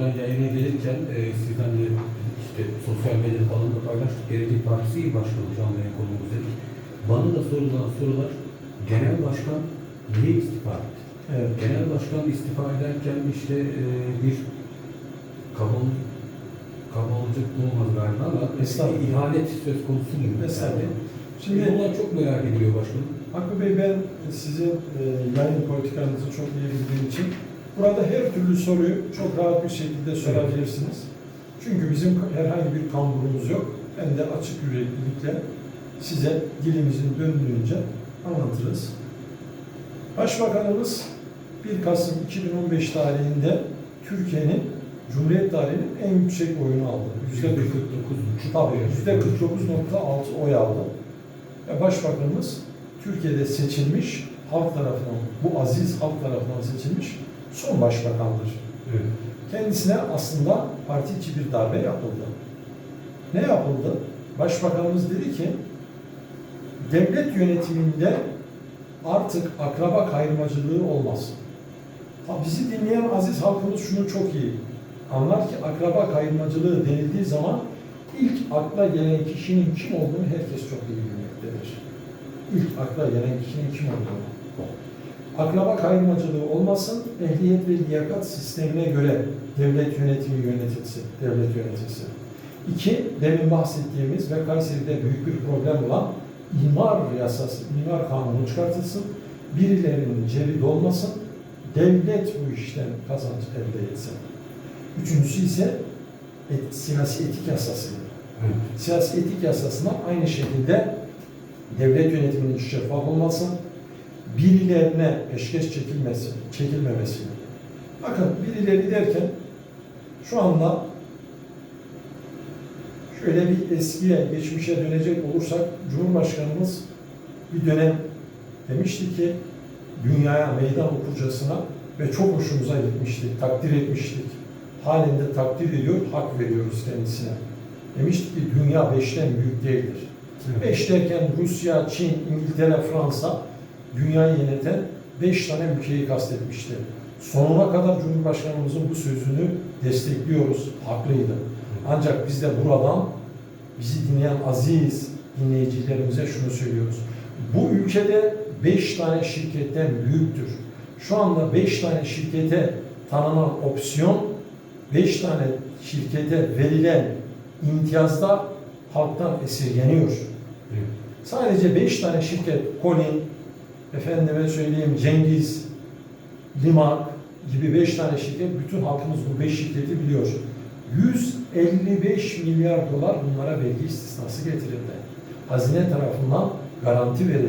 Ben yayına gelirken e, sizden de işte sosyal medya falan da paylaştık. Gelecek Partisi İl Başkanı canlı yayın konuğumuz dedik. Bana da sorulan sorular Genel Başkan niye istifa etti? Evet. Genel Başkan istifa ederken işte e, bir kabul kabalıcık olmaz galiba ama bir ihanet söz konusu mu? Estağfurullah. Şimdi Şimdi bunlar çok merak ediliyor başkanım. Hakkı Bey ben sizin e, yayın politikanızı çok iyi bildiğim için burada her türlü soruyu çok rahat bir şekilde sorabilirsiniz. Çünkü bizim herhangi bir kamburumuz yok. Hem de açık yüreklilikle size dilimizin döndüğünce anlatırız. Başbakanımız 1 Kasım 2015 tarihinde Türkiye'nin Cumhuriyet tarihinin en yüksek oyunu aldı. Yüzde 49. Tabii yüzde 49.6 oy aldı. Ve Başbakanımız Türkiye'de seçilmiş, halk tarafından, bu aziz halk tarafından seçilmiş son başbakandır. Evet. Kendisine aslında parti içi bir darbe yapıldı. Ne yapıldı? Başbakanımız dedi ki, devlet yönetiminde artık akraba kayırmacılığı olmaz. Ha, bizi dinleyen aziz halkımız şunu çok iyi anlar ki akraba kayırmacılığı denildiği zaman ilk akla gelen kişinin kim olduğunu herkes çok iyi bilmektedir. İlk akla gelen kişinin kim olduğunu. Akraba kayırmacılığı olmasın, ehliyet ve liyakat sistemine göre devlet yönetimi yönetilsin, devlet yönetilsin. İki, demin bahsettiğimiz ve Kayseri'de büyük bir problem olan imar yasası, imar kanunu çıkartılsın. Birilerinin cebi dolmasın, devlet bu işten kazanç elde etsin. Üçüncüsü ise et, siyasi etik yasası. Siyasi etik yasasına aynı şekilde devlet yönetiminin şeffaf olması, birilerine peşkeş çekilmesi, çekilmemesi. Bakın birileri derken şu anda şöyle bir eskiye, geçmişe dönecek olursak Cumhurbaşkanımız bir dönem demişti ki dünyaya meydan okurcasına ve çok hoşumuza gitmişti, takdir etmiştik. Halinde takdir ediyor, hak veriyoruz kendisine. Demişti ki dünya beşten büyük değildir. Evet. Beş derken Rusya, Çin, İngiltere, Fransa dünyayı yöneten beş tane ülkeyi kastetmişti. Sonuna kadar Cumhurbaşkanımızın bu sözünü destekliyoruz. Haklıydı. Ancak biz de buradan bizi dinleyen aziz dinleyicilerimize şunu söylüyoruz. Bu ülkede beş tane şirketten büyüktür. Şu anda beş tane şirkete tanınan opsiyon, beş tane şirkete verilen imtiyazda halktan esirgeniyor. Evet. Sadece beş tane şirket, Colin, efendime söyleyeyim Cengiz, Limak gibi beş tane şirket, bütün halkımız bu beş şirketi biliyor. 155 milyar dolar bunlara vergi istisnası getirildi. Hazine tarafından garanti verildi.